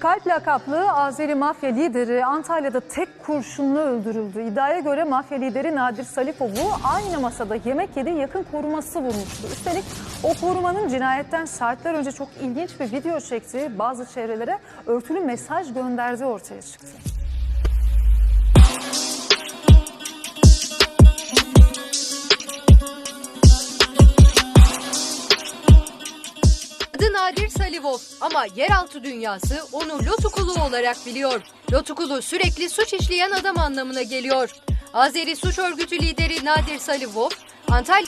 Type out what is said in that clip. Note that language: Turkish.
Kalp lakaplı Azeri mafya lideri Antalya'da tek kurşunla öldürüldü. İddiaya göre mafya lideri Nadir Salipov'u aynı masada yemek yedi yakın koruması vurmuştu. Üstelik o korumanın cinayetten saatler önce çok ilginç bir video çekti. Bazı çevrelere örtülü mesaj gönderdiği ortaya çıktı. Adı Nadir Salivov ama yeraltı dünyası onu Lotukulu olarak biliyor. Lotukulu sürekli suç işleyen adam anlamına geliyor. Azeri suç örgütü lideri Nadir Salivov, Antalya